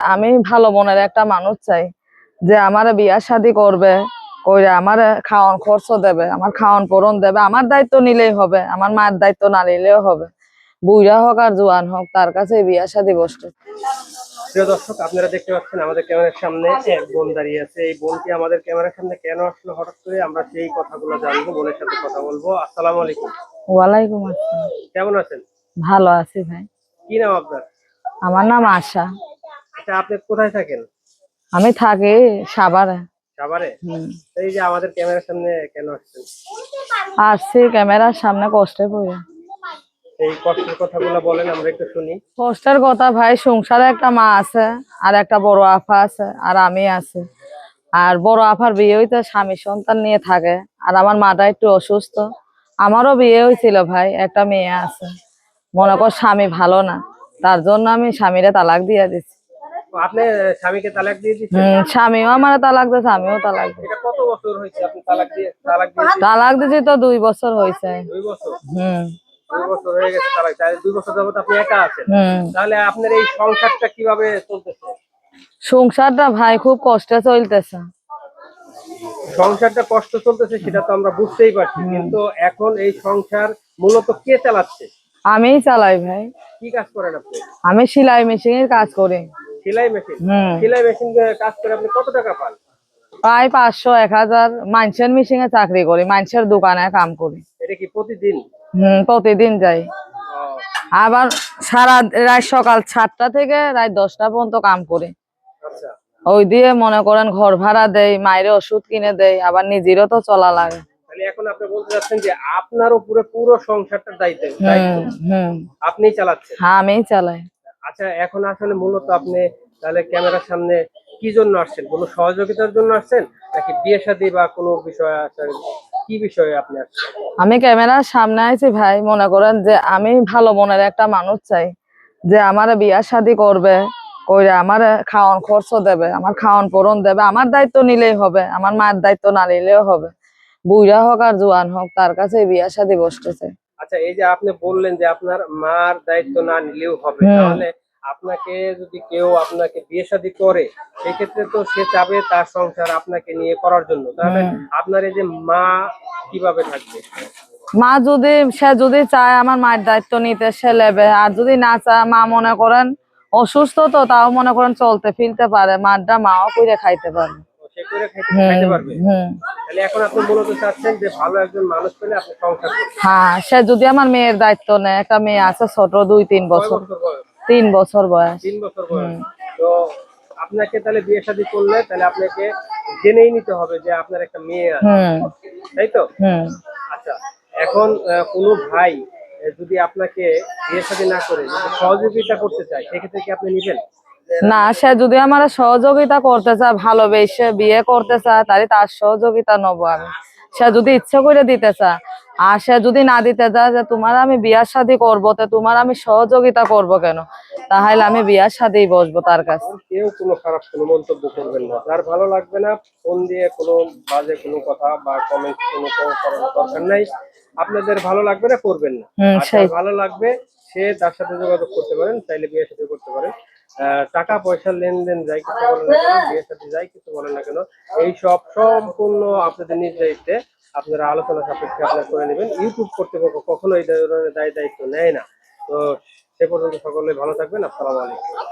আমি ভালো মনের একটা মানুষ চাই যে আমার বিয়া শাদি করবে করে আমার খাওয়ান খরচ দেবে আমার খাওয়ান পূরণ দেবে আমার দায়িত্ব নিলেই হবে আমার মায়ের দায়িত্ব না নিলেও হবে। বুড়া হোক আর জোয়ান হোক তার কাছে বিয়া শাদি বসতে প্রিয় দর্শক আপনারা দেখতে পাচ্ছেন আমাদের ক্যামেরার সামনে এক বোন দাঁড়িয়ে আছে। এই বোনটি আমাদের ক্যামেরার সামনে কেন আসলো হঠাৎ করে? আমরা সেই কথাগুলো জানব বোনের সাথে কথা বলব। আসসালামু আলাইকুম। ওয়ালাইকুম আসসালাম। কেমন আছেন? ভালো আছি ভাই। কি নাম আপনার? আমার নাম আশা। আচ্ছা আপনি কোথায় থাকেন? আমি থাকি সাভারে। সাভারে? এই যে আমাদের ক্যামেরার সামনে কেন আসছেন? আসছি ক্যামেরার সামনে কষ্টে পড়ে। এই কষ্টের কথাগুলো বলেন আমরা একটু শুনি। কষ্টের কথা ভাই সংসারে একটা মা আছে আর একটা বড় আফা আছে আর আমি আছি। আর বড় আফার বিয়ে হইতে স্বামী সন্তান নিয়ে থাকে আর আমার মাটা একটু অসুস্থ। আমারও বিয়ে হয়েছিল ভাই একটা মেয়ে আছে। মনে কর স্বামী ভালো না তার জন্য আমি স্বামীরে তালাক দিয়ে দিচ্ছি। আপনি স্বামীকে তালাক দিয়ে দিচ্ছেন হম স্বামীও আমার তালাক দিয়েছে আমিও তালাক এটা কত বছর হয়েছে আপনি তালাক দিয়ে তালাক দিয়ে তালাক দিয়েছি তো দুই বছর হয়েছে। দুই বছর? হম দুই বছর হয়ে গেছে তালাক তাহলে দুই বছর যাবত আপনি একা আছেন। তাহলে আপনার এই সংসারটা কীভাবে চলতেছে? সংসারটা ভাই খুব কষ্টে চলতেছে। সংসারটা কষ্ট চলতেছে সেটা তো আমরা বুঝতেই পারছি কিন্তু এখন এই সংসার মূলত কে চালাচ্ছে? আমিই চালাই ভাই। কি কাজ করেন আপনি? আমি সেলাই মেশিনের কাজ করি। সেলাই মেশিন? সেলাই মেশিন কাজ করে আপনি কত টাকা পান? প্রায় পাঁচশো এক হাজার। মানুষের মেশিনে চাকরি করি মানুষের দোকানে কাম করি। এটা কি প্রতিদিন? হম প্রতিদিন যাই। আবার সারা রাত সকাল সাতটা থেকে রাত দশটা পর্যন্ত কাম করি। আচ্ছা। ওই দিয়ে মনে করেন ঘর ভাড়া দেয় মায়ের ওষুধ কিনে দেয় আবার নিজেরও তো চলা লাগে। এখন আপনি বলতে চাচ্ছেন যে আপনার উপরে পুরো সংসারটার দায়িত্ব হম চালাচ্ছেন? হ্যাঁ আমিই চালাই। আচ্ছা এখন আসলে মূলত আপনি তাহলে ক্যামেরার সামনে কি জন্য আসছেন? কোনো সহযোগিতার জন্য আসছেন? নাকি বিয়ে শাদী বা কোনো বিষয় আছে কি বিষয়ে আপনি আসছেন? আমি ক্যামেরার সামনে আছি ভাই, মনে করেন যে আমি ভালো মনের একটা মানুষ চাই। যে আমার বিয়া শাদি করবে, কইরা আমার খাওয়ান খরচ দেবে, আমার খাওয়ান পূরণ দেবে, আমার দায়িত্ব নিলেই হবে, আমার মায়ের দায়িত্ব না নিলেও হবে। বুড়া হোক আর জোয়ান হোক, তার কাছে বিয়া শাদি বসতেছে। আচ্ছা এই যে আপনি বললেন যে আপনার মার দায়িত্ব না নিলেও হবে তাহলে আপনাকে যদি কেউ আপনাকে বিয়ে শাদী করে সেক্ষেত্রে তো সে চাবে তার সংসার আপনাকে নিয়ে করার জন্য। তাহলে আপনার এই যে মা কীভাবে থাকবে? মা যদি সে যদি চায় আমার মায়ের দায়িত্ব নিতে সে নেবে। আর যদি না চায় মা মনে করেন অসুস্থ তো তাও মনে করেন চলতে ফিরতে পারে। মারটা মাও করে খাইতে পারে সে করে পারবে। তাহলে এখন আপনি মূলত চাচ্ছেন যে ভালো একজন মানুষ পেলে আপনি সংসার হ্যাঁ সে যদি আমার মেয়ের দায়িত্ব নেয় একটা মেয়ে আছে ছোট দুই তিন বছর। তিন বছর বয়স। তিন বছর বয়স। তো আপনাকে তাহলে বিয়ে শাদী করলে তাহলে আপনাকে জেনেই নিতে হবে যে আপনার একটা মেয়ে আছে। তাই তো? হুম। আচ্ছা এখন কোনো ভাই যদি আপনাকে বিয়ে শাদী না করে সহযোগিতা করতে চায় সেক্ষেত্রে কি আপনি নিবেন? না সে যদি আমার সহযোগিতা করতে চায় ভালোবেসে বিয়ে করতে চায় তাহলে তার সহযোগিতা নেব আমি। সে যদি ইচ্ছে করে দিতে চায় আর সে যদি না দিতে চায় যে তোমার আমি বিয়ার শাদি করব তো তোমার আমি সহযোগিতা করব কেন? তাহলে আমি বিয়ার সাথেই বসবো তার কাছে। কেউ কোনো খারাপ কোনো মন্তব্য করবেন না। যার ভালো লাগবে না ফোন দিয়ে কোনো বাজে কোনো কথা বা কমেন্ট কোনো দরকার নাই। আপনাদের ভালো লাগবে না করবেন না। ভালো লাগবে সে তার সাথে যোগাযোগ করতে পারেন চাইলে বিয়ে সাথে করতে পারেন। টাকা পয়সা লেনদেন যাই কিছু বলেন না কেন যাই কিছু বলেন না কেন, এই সব সম্পূর্ণ আপনাদের নিজ দায়িত্বে আপনারা আলোচনা সাপেক্ষে আপনারা করে নেবেন। ইউটিউব কর্তৃপক্ষ কখনো এই ধরনের দায় দায়িত্ব নেয় না। তো সে পর্যন্ত সকলে ভালো থাকবেন। আসসালামু আলাইকুম।